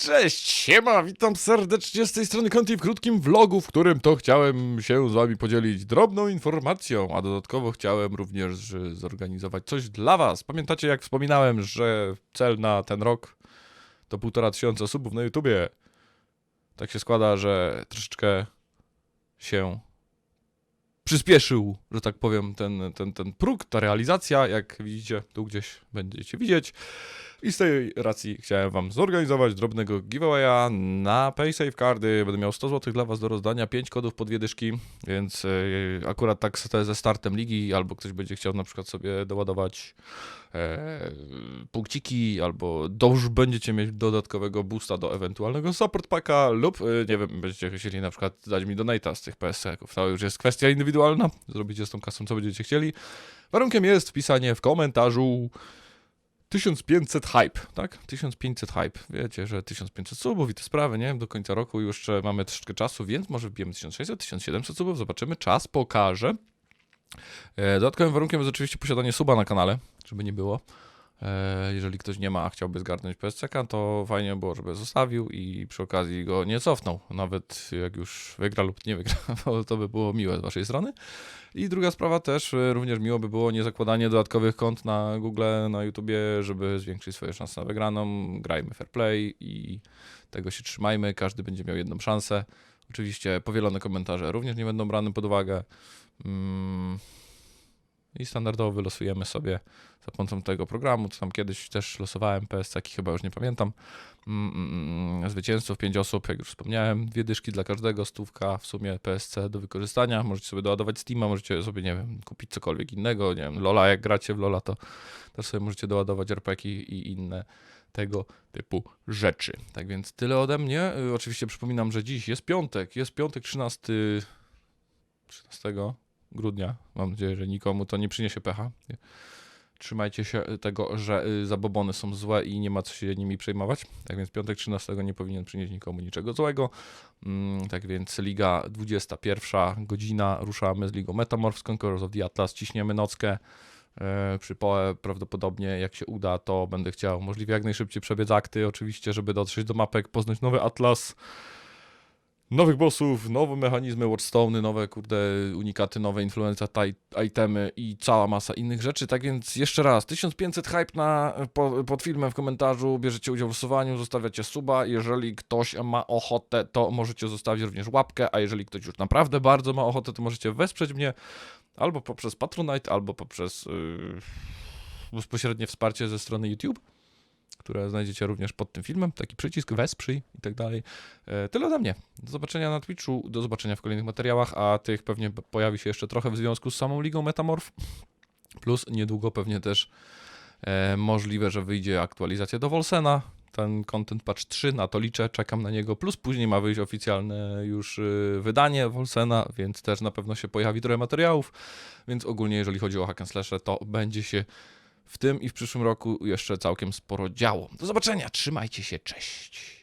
Cześć, siema, witam serdecznie z tej strony Conti w krótkim vlogu, w którym to chciałem się z wami podzielić drobną informacją, a dodatkowo chciałem również zorganizować coś dla was. Pamiętacie jak wspominałem, że cel na ten rok to półtora tysiąca subów na YouTubie. Tak się składa, że troszeczkę się przyspieszył, że tak powiem, ten, ten, ten próg, ta realizacja, jak widzicie, tu gdzieś będziecie widzieć. I z tej racji chciałem wam zorganizować drobnego giveawaya na PaySafe Cardy. Będę miał 100 zł dla was do rozdania, 5 kodów po dwie więc yy, akurat tak ze startem ligi, albo ktoś będzie chciał na przykład sobie doładować e, punkciki, albo już będziecie mieć dodatkowego boosta do ewentualnego support packa, lub yy, nie wiem, będziecie chcieli na przykład dać mi donata z tych PSC-ków. To już jest kwestia indywidualna. Zrobicie z tą kasą, co będziecie chcieli. Warunkiem jest wpisanie w komentarzu 1500 hype, tak? 1500 hype. Wiecie, że 1500 subów i te sprawy, nie? Do końca roku już jeszcze mamy troszeczkę czasu, więc może wbijemy 1600, 1700 subów, zobaczymy. Czas pokaże. E, dodatkowym warunkiem jest oczywiście posiadanie suba na kanale, żeby nie było. E, jeżeli ktoś nie ma, a chciałby zgarnąć PSCK, to fajnie było, żeby zostawił i przy okazji go nie cofnął. Nawet jak już wygra lub nie wygra, to by było miłe z waszej strony. I druga sprawa też, e, również miło by było nie zakładanie dodatkowych kont na Google, na YouTubie, żeby zwiększyć swoje szanse na wygraną. Grajmy fair play i tego się trzymajmy. Każdy będzie miał jedną szansę. Oczywiście powielone komentarze również nie będą brane pod uwagę. Mm. I standardowo wylosujemy sobie za pomocą tego programu, co tam kiedyś też losowałem, PSC, chyba już nie pamiętam. Mm, mm, mm, Zwycięzców, pięć osób, jak już wspomniałem, dwie dyszki dla każdego, stówka w sumie PSC do wykorzystania. Możecie sobie doładować Steama, możecie sobie, nie wiem, kupić cokolwiek innego, nie wiem, Lola, jak gracie w Lola, to też sobie możecie doładować RPG i inne tego typu rzeczy. Tak więc tyle ode mnie. Y, Oczywiście przypominam, że dziś jest piątek, jest piątek 13, 13 grudnia. Mam nadzieję, że nikomu to nie przyniesie pecha. Trzymajcie się tego, że y, zabobony są złe i nie ma co się nimi przejmować. Tak więc piątek 13 nie powinien przynieść nikomu niczego złego. Mm, tak więc Liga 21 godzina, ruszamy z Ligą Metamorph, Conquerors of the Atlas, ciśniemy nockę. E, Przy PoE prawdopodobnie, jak się uda, to będę chciał możliwie jak najszybciej przebiec akty, oczywiście, żeby dotrzeć do mapek, poznać nowy Atlas, nowych bossów, nowe mechanizmy, watchstone'y, nowe, kurde, unikaty, nowe influenza itemy i cała masa innych rzeczy. Tak więc jeszcze raz, 1500 hype na, po, pod filmem w komentarzu, bierzecie udział w losowaniu, zostawiacie suba. Jeżeli ktoś ma ochotę, to możecie zostawić również łapkę, a jeżeli ktoś już naprawdę bardzo ma ochotę, to możecie wesprzeć mnie albo poprzez Patronite, albo poprzez yy, bezpośrednie wsparcie ze strony YouTube, które znajdziecie również pod tym filmem, taki przycisk wesprzyj i tak dalej. E, Tyle ode mnie. Do zobaczenia na Twitchu, do zobaczenia w kolejnych materiałach, a tych pewnie pojawi się jeszcze trochę w związku z samą Ligą Metamorph. Plus niedługo pewnie też e, możliwe, że wyjdzie aktualizacja do Wolsena. Ten Content Patch 3, na to liczę, czekam na niego. Plus później ma wyjść oficjalne już y, wydanie Wolsena, więc też na pewno się pojawi trochę materiałów. Więc ogólnie, jeżeli chodzi o hack to będzie się w tym i w przyszłym roku jeszcze całkiem sporo działo. Do zobaczenia, trzymajcie się, cześć.